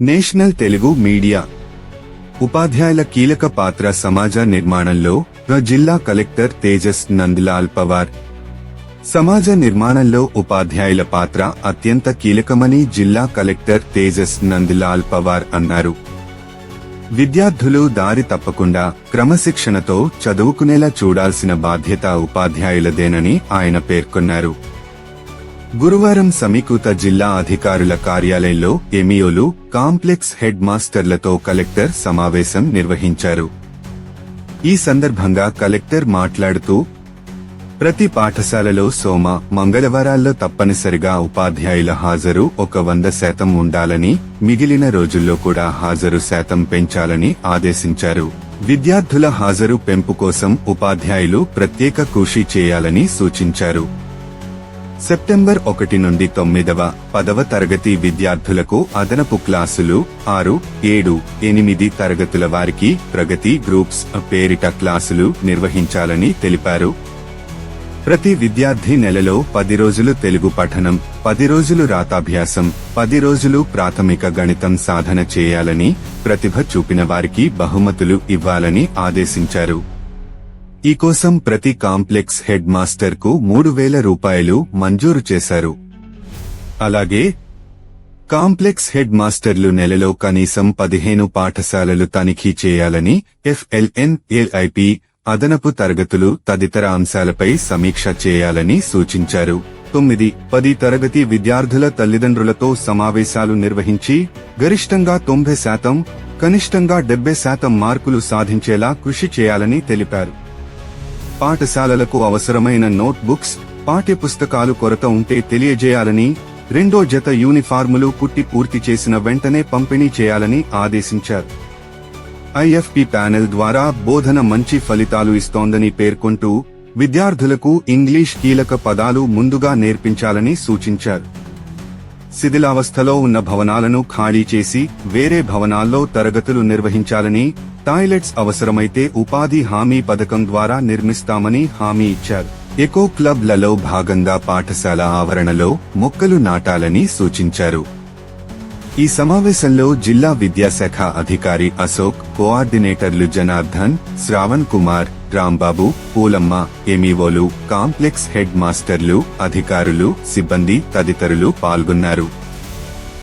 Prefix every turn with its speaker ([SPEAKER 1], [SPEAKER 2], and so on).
[SPEAKER 1] National Telugu media. ఉపాధ్యాయుల కీలక పాత్ర సమాజ నిర్మాణంలో ర జిల్లా కలెక్టర్ తేజస్ నందిలాల్ పవార్. సమాజ నిర్మాణంలో ఉపాధ్యాయుల పాత్ర అత్యంత కీలకమని జిల్లా కలెక్టర్ తేజస్ నందిలాల్ పవార్ అన్నారు. విద్యార్థులు దారి తప్పకుండా క్రమశిక్షణతో చదువుకునేలా చూడాల్సిన బాధ్యత ఉపాధ్యాయులదేనని ఆయన పేర్కొన్నారు. గురువారం సమీకృత జిల్లా అధికారుల కార్యాలయంలో ఎమియోలు కాంప్లెక్స్ హెడ్ మాస్టర్లతో కలెక్టర్ సమావేశం నిర్వహించారు. ఈ సందర్భంగా కలెక్టర్ మాట్లాడుతూ ప్రతి పాఠశాలలో సోమ మంగళవారాల్లో తప్పనిసరిగా ఉపాధ్యాయుల హాజరు ఒక వంద శాతం ఉండాలని మిగిలిన రోజుల్లో కూడా హాజరు శాతం పెంచాలని ఆదేశించారు. విద్యార్థుల హాజరు పెంపు కోసం ఉపాధ్యాయులు ప్రత్యేక కృషి చేయాలని సూచించారు. సెప్టెంబర్ ఒకటి నుండి తొమ్మిదవ పదవ తరగతి విద్యార్థులకు అదనపు క్లాసులు ఆరు ఏడు ఎనిమిది తరగతుల వారికి ప్రగతి గ్రూప్స్ పేరిట క్లాసులు నిర్వహించాలని తెలిపారు. ప్రతి విద్యార్థి నెలలో పది రోజులు తెలుగు పఠనం పది రోజులు రాతాభ్యాసం పది రోజులు ప్రాథమిక గణితం సాధన చేయాలని ప్రతిభ చూపిన వారికి బహుమతులు ఇవ్వాలని ఆదేశించారు. ఈ కోసం ప్రతి కాంప్లెక్స్ హెడ్ మాస్టర్కు మూడు వేల రూపాయలు మంజూరు చేశారు. అలాగే కాంప్లెక్స్ హెడ్ మాస్టర్లు నెలలో కనీసం పదిహేను పాఠశాలలు తనిఖీ చేయాలని ఎఫ్ఎల్ఎన్ ఎల్ఐపి అదనపు తరగతులు తదితర అంశాలపై సమీక్ష చేయాలని సూచించారు. తొమ్మిది పది తరగతి విద్యార్థుల తల్లిదండ్రులతో సమావేశాలు నిర్వహించి గరిష్టంగా తొంభై శాతం కనిష్టంగా డెబ్బై శాతం మార్కులు సాధించేలా కృషి చేయాలని తెలిపారు. పాఠశాలలకు అవసరమైన నోట్బుక్స్ పాఠ్యపుస్తకాలు కొరత ఉంటే తెలియజేయాలని రెండో జత యూనిఫార్ములు కుట్టి పూర్తి చేసిన వెంటనే పంపిణీ చేయాలని ఆదేశించారు. ఐఎఫ్పి ప్యానెల్ ద్వారా బోధన మంచి ఫలితాలు ఇస్తోందని పేర్కొంటూ విద్యార్థులకు ఇంగ్లీష్ కీలక పదాలు ముందుగా నేర్పించాలని సూచించారు. శిథిలావస్థలో ఉన్న భవనాలను ఖాళీ చేసి వేరే భవనాల్లో తరగతులు నిర్వహించాలని టాయిలెట్స్ అవసరమైతే ఉపాధి హామీ పథకం ద్వారా నిర్మిస్తామని హామీ ఇచ్చారు. ఎకో క్లబ్లలో భాగంగా పాఠశాల ఆవరణలో మొక్కలు నాటాలని సూచించారు. ఈ సమావేశంలో జిల్లా విద్యాశాఖ అధికారి అశోక్ కోఆర్డినేటర్లు జనార్దన్ శ్రావణ్ కుమార్ రాంబాబు పూలమ్మ ఎమివోలు కాంప్లెక్స్ హెడ్ మాస్టర్లు అధికారులు సిబ్బంది తదితరులు పాల్గొన్నారు.